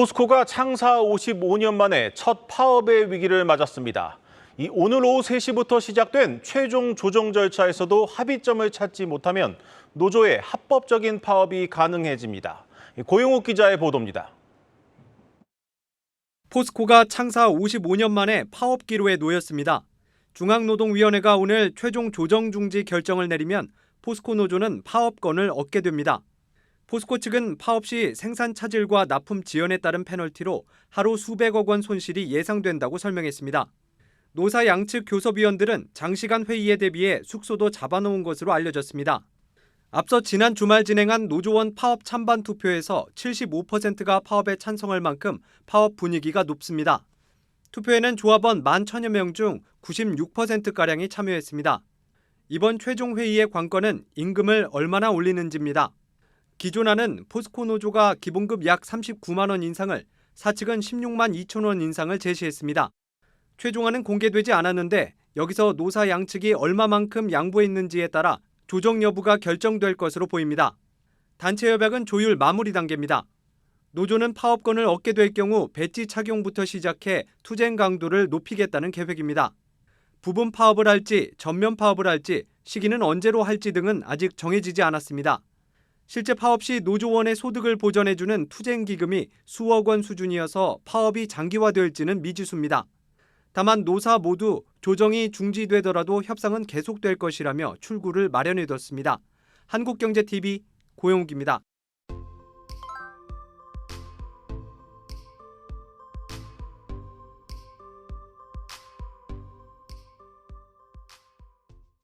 포스코가 창사 55년 만에 첫 파업의 위기를 맞았습니다. 이 오늘 오후 3시부터 시작된 최종 조정 절차에서도 합의점을 찾지 못하면 노조의 합법적인 파업이 가능해집니다. 고용욱 기자의 보도입니다. 포스코가 창사 55년 만에 파업 기로에 놓였습니다. 중앙노동위원회가 오늘 최종 조정 중지 결정을 내리면 포스코 노조는 파업권을 얻게 됩니다. 포스코 측은 파업 시 생산 차질과 납품 지연에 따른 페널티로 하루 수백억 원 손실이 예상된다고 설명했습니다. 노사 양측 교섭위원들은 장시간 회의에 대비해 숙소도 잡아놓은 것으로 알려졌습니다. 앞서 지난 주말 진행한 노조원 파업 찬반 투표에서 75%가 파업에 찬성할 만큼 파업 분위기가 높습니다. 투표에는 조합원 1만 천여 명 중 96%가량이 참여했습니다. 이번 최종 회의의 관건은 임금을 얼마나 올리는지입니다. 기존안은 포스코 노조가 기본급 약 39만 원 인상을, 사측은 16만 2천 원 인상을 제시했습니다. 최종안은 공개되지 않았는데 여기서 노사 양측이 얼마만큼 양보했는지에 따라 조정 여부가 결정될 것으로 보입니다. 단체 협약은 조율 마무리 단계입니다. 노조는 파업권을 얻게 될 경우 배지 착용부터 시작해 투쟁 강도를 높이겠다는 계획입니다. 부분 파업을 할지 전면 파업을 할지 시기는 언제로 할지 등은 아직 정해지지 않았습니다. 실제 파업 시 노조원의 소득을 보전해주는 투쟁 기금이 수억 원 수준이어서 파업이 장기화될지는 미지수입니다. 다만 노사 모두 조정이 중지되더라도 협상은 계속될 것이라며 출구를 마련해뒀습니다. 한국경제TV 고용욱입니다.